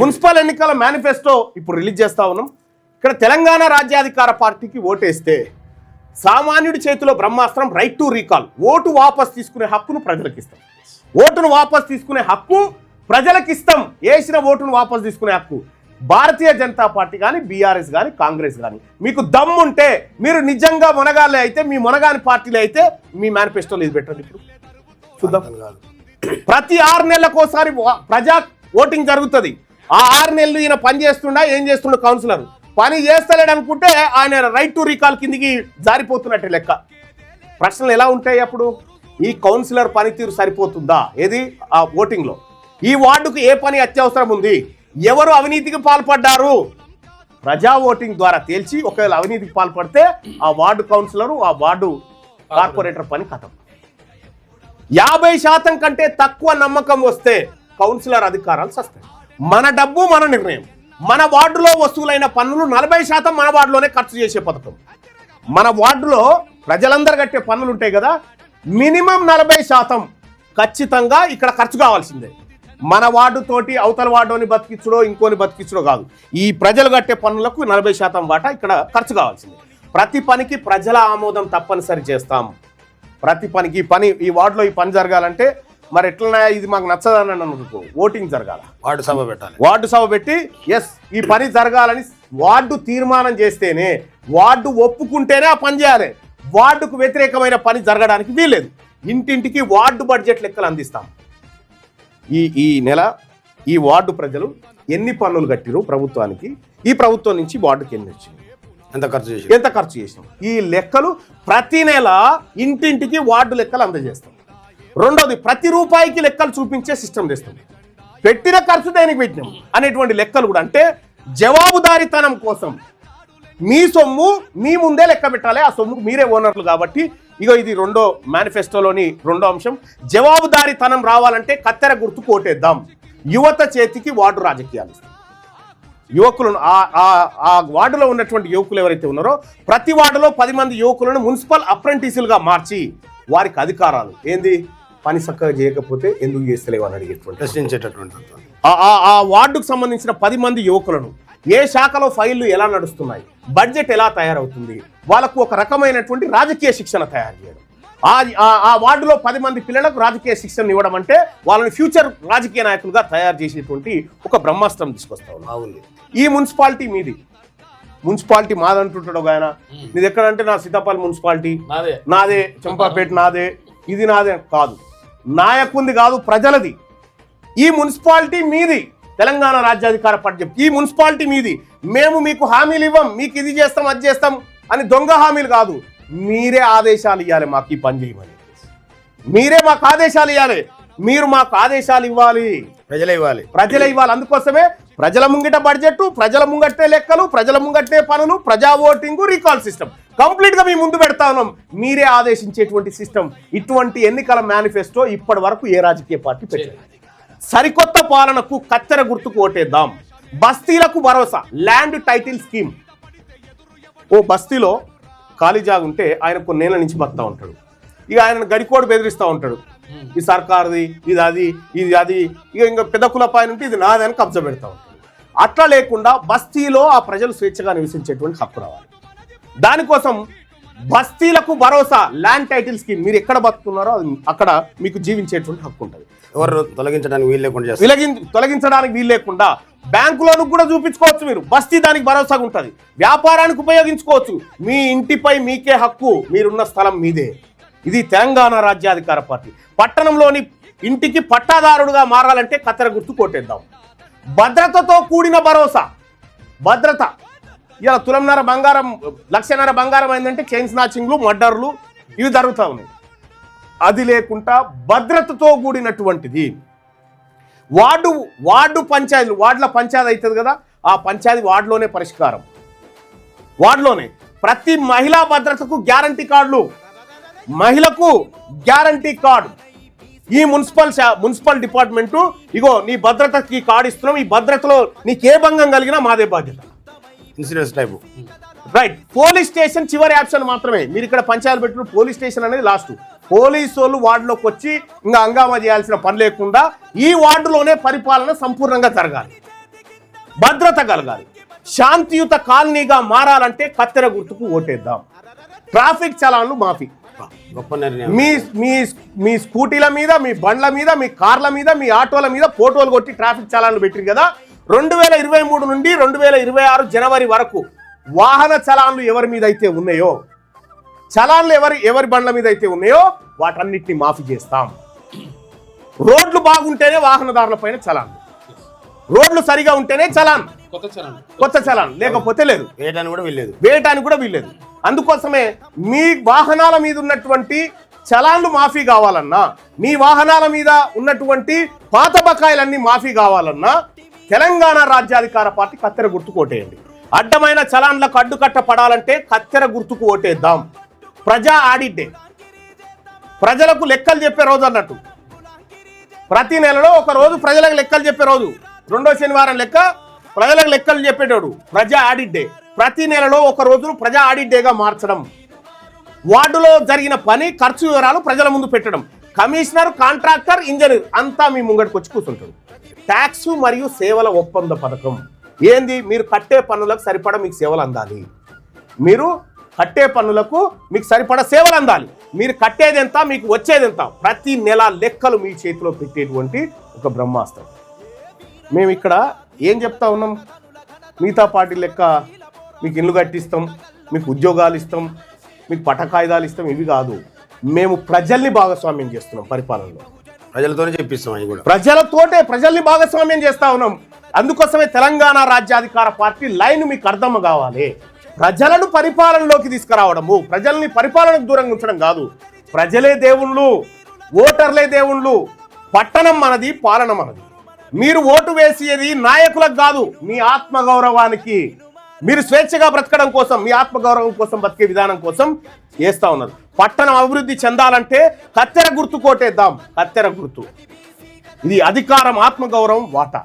Municipal ఎన్నికల manifesto ఇప్పుడు release చేస్తా ఉన్నాం. ఇక్కడ తెలంగాణ రాజ్యాధికార పార్టీకి ఓటేస్తే సామాన్యుడి చేతిలో బ్రహ్మాస్త్రం రైట్ టు రీకాల్ ఓటు వాపస్ తీసుకునే హక్కును ప్రజలకు ఇస్తాం. ఓటును వాపస్ తీసుకునే హక్కు ప్రజలకు ఇస్తాం. వేసిన ఓటును వాపస్ తీసుకునే హక్కు భారతీయ జనతా పార్టీ కానీ బీఆర్ఎస్ కానీ కాంగ్రెస్ కానీ మీకు దమ్ముంటే మీరు నిజంగా మునగాలే అయితే మీ మునగాని పార్టీలు అయితే మీ మేనిఫెస్టోలో ఇది పెట్టండి ఇప్పుడు. చూద్దాం. ప్రతి ఆరు నెలలకోసారి వా- ప్రజా ఓటింగ్ జరుగుతుంది. ఆ ఆరు నెలలు ఈయన పని చేస్తుండా ఏం చేస్తుండ కౌన్సిలర్ పని చేస్తలేడు అనుకుంటే ఆయన రైట్ టు రీకాల్ కిందికి జారిపోతున్నట్టే లెక్క. ప్రశ్నలు ఎలా ఉంటాయి అప్పుడు? ఈ కౌన్సిలర్ పనితీరు సరిపోతుందా? ఏది? ఆ ఓటింగ్లో ఈ వార్డుకు ఏ పని అత్యవసరం ఉంది? ఎవరు అవినీతికి పాల్పడ్డారు? ప్రజా ఓటింగ్ ద్వారా తేల్చి ఒకవేళ అవినీతికి పాల్పడితే ఆ వార్డు కౌన్సిలరు ఆ వార్డు కార్పొరేటర్ పని కథం. యాభై శాతం కంటే తక్కువ నమ్మకం వస్తే కౌన్సిలర్ అధికారాలు సస్పెండ్ మన డబ్బు మన నిర్ణయం. మన వార్డులో వస్తువులైన పన్నులు నలభై శాతం మన వార్డులోనే ఖర్చు చేసే పథకం. మన వార్డులో ప్రజలందరూ కట్టే పన్నులు ఉంటాయి కదా మినిమం నలభై శాతం ఖచ్చితంగా ఇక్కడ ఖర్చు కావాల్సిందే. మన వార్డుతోటి అవతల వార్డుని బతికించడో ఇంకోని బతికించడో కాదు. ఈ ప్రజలు కట్టే పన్నులకు నలభై శాతం వాటా ఇక్కడ ఖర్చు కావాల్సిందే. ప్రతి పనికి ప్రజల ఆమోదం తప్పనిసరి చేస్తాం. ప్రతి పనికి ఈ పని ఈ వార్డులో ఈ పని జరగాలంటే మరి ఎట్లన్నా ఇది మాకు నచ్చదని అనుకో ఓటింగ్ జరగాల. వార్డు సభ పెట్టాలి. వార్డు సభ పెట్టి ఎస్ ఈ పని జరగాలని వార్డు తీర్మానం చేస్తేనే వార్డు ఒప్పుకుంటేనే ఆ పని చేయాలి. వార్డుకు వ్యతిరేకమైన పని జరగడానికి వీల్లేదు. ఇంటింటికి వార్డు బడ్జెట్ లెక్కలు అందిస్తాం. ఈ ఈ నెల ఈ వార్డు ప్రజలు ఎన్ని పన్నులు కట్టిరు ప్రభుత్వానికి ఈ ప్రభుత్వం నుంచి వార్డుకి ఎన్ని వచ్చింది ఎంత ఖర్చు చేసి ఎంత ఖర్చు చేసినాం? ఈ లెక్కలు ప్రతి నెల ఇంటింటికి వార్డు లెక్కలు అందజేస్తాం. రెండోది ప్రతి రూపాయికి లెక్కలు చూపించే సిస్టమ్ తెస్తాం పెట్టిన ఖర్చు దేనికి పెట్టినాం అనేటువంటి లెక్కలు కూడా. అంటే జవాబుదారితనం కోసం. మీ సొమ్ము మీ ముందే లెక్క పెట్టాలి ఆ సొమ్ముకు మీరే ఓనర్లు కాబట్టి. ఇగో ఇది రెండో మేనిఫెస్టోలోని రెండో అంశం. జవాబుదారితనం రావాలంటే కత్తెర గుర్తు కోటేద్దాం యువత చేతికి వార్డు రాజకీయాలు యువకులను ఆ ఆ వార్డులో ఉన్నటువంటి యువకులు ఎవరైతే ఉన్నారో ప్రతి వార్డులో పది మంది యువకులను మున్సిపల్ అప్రెంటిసులుగా మార్చి వారికి అధికారాలు. ఏంది? పని చక్కగా చేయకపోతే ఎందుకు చేస్తలేవు అని అడిగేటువంటి ప్రశ్నించేటటువంటి. ఆ- వార్డుకు సంబంధించిన పది మంది యువకులను ఏ శాఖలో ఫైళ్ళు ఎలా నడుస్తున్నాయి? బడ్జెట్ ఎలా తయారవుతుంది? వాళ్ళకు ఒక రకమైనటువంటి రాజకీయ శిక్షణ తయారు చేయడం. ఆ వార్డులో పది మంది పిల్లలకు రాజకీయ శిక్షణ ఇవ్వడం అంటే వాళ్ళని ఫ్యూచర్ రాజకీయ నాయకులుగా తయారు చేసేటువంటి ఒక బ్రహ్మాస్త్రం తీసుకొస్తా బాగుంది ఈ మున్సిపాలిటీ మీది. మున్సిపాలిటీ మాదంటుంటాడు ఒక ఆయన. నీది ఎక్కడంటే నా సీతాపల్లి మున్సిపాలిటీ. నాదే. నాదే. చంపాపేట నాదే. ఇది నాదే. కాదు. నాయకుంది కాదు ప్రజలది. ఈ మున్సిపాలిటీ మీది. తెలంగాణ రాజ్యాధికార చెప్తుంది. ఈ మున్సిపాలిటీ మీది. మేము మీకు హామీలు ఇవ్వం మీకు ఇది చేస్తాం అది చేస్తాం అని దొంగ హామీలు కాదు. మీరే ఆదేశాలు ఇవ్వాలి మాకు ఈ పని చేయమని. మీరే మాకు ఆదేశాలు ఇవ్వాలి మీరు మాకు ఆదేశాలు ఇవ్వాలి. ప్రజలే ఇవ్వాలి. ప్రజలే ఇవ్వాలి. అందుకోసమే ప్రజల ముంగిట బడ్జెట్ ప్రజల ముంగట్టే లెక్కలు ప్రజల ముంగట్టే పనులు ప్రజా ఓటింగ్ రీకాల్ సిస్టమ్ కంప్లీట్గా మీ ముందు పెడతా ఉన్నాం. మీరే ఆదేశించేటువంటి సిస్టమ్ ఇటువంటి ఎన్నికల మేనిఫెస్టో ఇప్పటి వరకు ఏ రాజకీయ పార్టీ పెట్టలేదు. సరికొత్త పాలనకు కత్తెర గుర్తుకు ఓటేద్దాం. బస్తీలకు భరోసా ల్యాండ్ టైటిల్ స్కీమ్ ఓ బస్తీలో ఖాళీ జాగుంటే ఉంటే ఆయన కొన్నేళ్ళ నుంచి బతా ఉంటాడు. ఇక ఆయన గడికోడు బెదిరిస్తూ ఉంటాడు. ఈ సర్కారుది ఇది అది ఇది అది. ఇక ఇంకా పెద్ద పైన ఉంటే ఇది నాది అని కబ్జా పెడతా ఉంటాడు. అట్లా లేకుండా బస్తీలో ఆ ప్రజలు స్వేచ్ఛగా నివసించేటువంటి హక్కు రావాలి. దానికోసం బస్తీలకు భరోసా ల్యాండ్ టైటిల్ స్కీమ్. మీరు ఎక్కడ బతుకున్నారో అది అక్కడ మీకు జీవించేటువంటి హక్కు ఉంటుంది. ఎవరు తొలగించడానికి వీలు లేకుండా తొలగించడానికి వీలు లేకుండా బ్యాంకులోను కూడా చూపించుకోవచ్చు మీరు. బస్తీ దానికి భరోసాగా ఉంటుంది. వ్యాపారానికి ఉపయోగించుకోవచ్చు. మీ ఇంటిపై మీకే హక్కు మీరున్న స్థలం మీదే. ఇది తెలంగాణ రాజ్యాధికార పార్టీ. పట్టణంలోని ఇంటికి పట్టాదారుడుగా మారాలంటే కత్తెర గుర్తు కొట్టేద్దాం. భద్రతతో కూడిన భరోసా. భద్రత. ఇలా తులంన్నర బంగారం లక్షన్నర బంగారం అయిందంటే చైన్ స్నాచింగ్లు మర్డర్లు ఇవి జరుగుతూ ఉన్నాయి. అది లేకుండా భద్రతతో కూడినటువంటిది. వార్డు వార్డు పంచాయతీలు వార్డుల పంచాయతీ అవుతుంది కదా ఆ పంచాయతీ వార్డులోనే పరిష్కారం. వార్డులోనే. ప్రతి మహిళా భద్రతకు గ్యారంటీ కార్డులు. మహిళకు గ్యారంటీ కార్డు. ఈ మున్సిపల్ మున్సిపల్ డిపార్ట్మెంటు ఇగో నీ భద్రతకి కార్డు ఇస్తున్నాం ఈ భద్రతలో నీకు ఏ భంగం కలిగినా మాదే బాధ్యత. Insurance type. Right police station చివరి ఆప్షన్ మాత్రమే. మీరు ఇక్కడ పంచాయతీ పెట్టిన పోలీస్ స్టేషన్ అనేది లాస్ట్. పోలీసు వాళ్ళు వార్డులోకి వచ్చి ఇంకా హంగామా చేయాల్సిన పని లేకుండా ఈ వార్డులోనే పరిపాలన సంపూర్ణంగా జరగాలి. భద్రత కలగాలి. శాంతియుత కాలనీగా మారాలంటే కత్తెర గుర్తుకు ఓటేద్దాం. ట్రాఫిక్ చలాన్లు మాఫీ. గొప్ప నిర్ణయం. మీ మీ మీ స్కూటీల మీద మీ బండ్ల మీద మీ కార్ల మీద మీ ఆటోల మీద ఫోటోలు కొట్టి ట్రాఫిక్ చలాన్లు పెట్టిరు కదా. రెండు వేల ఇరవై మూడు నుండి రెండు వేల ఇరవై ఆరు జనవరి వరకు వాహన చలాన్లు ఎవరి మీద అయితే ఉన్నాయో చలాన్లు ఎవరి ఎవరి బండ్ల మీద అయితే ఉన్నాయో వాటన్నిటిని మాఫీ చేస్తాం. రోడ్లు బాగుంటేనే వాహనదారుల పైన చలాన్. రోడ్లు సరిగా ఉంటేనే చలాన్. కొత్త చరణ్ కొత్త చలాన్. లేకపోతే లేదు. వేయడానికి కూడా వీల్లేదు. వేయటానికి కూడా వీల్లేదు. అందుకోసమే మీ వాహనాల మీద ఉన్నటువంటి చలాన్లు మాఫీ కావాలన్నా మీ వాహనాల మీద ఉన్నటువంటి పాత బకాయిలన్నీ మాఫీ కావాలన్నా తెలంగాణ రాజ్యాధికార పార్టీ కత్తెర గుర్తుకు ఓటేయండి. అడ్డమైన చలాన్లకు అడ్డుకట్ట పడాలంటే కత్తెర గుర్తుకు ఓటేద్దాం. ప్రజా ఆడిట్ డే. ప్రజలకు లెక్కలు చెప్పే రోజు అన్నట్టు. ప్రతి నెలలో ఒక రోజు ప్రజలకు లెక్కలు చెప్పే రోజు. రెండో శనివారం లెక్క ప్రజలకు లెక్కలు చెప్పేటోడు ప్రజా ఆడిట్ డే. ప్రతి నెలలో ఒక రోజును ప్రజా ఆడిట్ డేగా మార్చడం. వార్డులో జరిగిన పని ఖర్చు వివరాలు ప్రజల ముందు పెట్టడం. కమిషనర్ కాంట్రాక్టర్ ఇంజనీర్ అంతా మీ ముంగడికి వచ్చి కూర్చుంటాడు ట్యాక్స్ మరియు సేవల ఒప్పంద పథకం. ఏంది? మీరు కట్టే పన్నులకు సరిపడ మీకు సేవలు అందాలి. మీరు కట్టే పన్నులకు మీకు సరిపడ సేవలు అందాలి. మీరు కట్టేది ఎంత మీకు వచ్చేది ఎంత? ప్రతి నెల లెక్కలు మీ చేతిలో పెట్టేటువంటి ఒక బ్రహ్మాస్త్రం. మేము ఇక్కడ ఏం చెప్తా ఉన్నాం? మిగతా పార్టీ లెక్క మీకు ఇల్లు కట్టిస్తాం మీకు ఉద్యోగాలు ఇస్తాం మీకు పటకాయుధాలు ఇస్తాం ఇవి కాదు. మేము ప్రజల్ని భాగస్వామ్యం చేస్తున్నాం పరిపాలనలో. ప్రజలతోనే చెప్పిస్తాం అవి కూడా. ప్రజలతోటే ప్రజల్ని భాగస్వామ్యం చేస్తా ఉన్నాం. అందుకోసమే తెలంగాణ రాజ్యాధికార పార్టీ లైన్ మీకు అర్థం కావాలి. ప్రజలను పరిపాలనలోకి తీసుకురావడము ప్రజల్ని పరిపాలనకు దూరంగా ఉంచడం కాదు. ప్రజలే దేవుళ్ళు ఓటర్లే దేవుళ్ళు. పట్టణం మనది పాలన మనది. మీరు ఓటు వేసేది నాయకులకు కాదు మీ ఆత్మగౌరవానికి. మీరు స్వేచ్ఛగా బ్రతకడం కోసం మీ ఆత్మగౌరవం కోసం బతికే విధానం కోసం వేస్తా ఉన్నారు. పట్టణం అభివృద్ధి చెందాలంటే కత్తెర గుర్తు కోటేద్దాం. కత్తెర గుర్తు. ఇది అధికారం ఆత్మగౌరవం వాటా.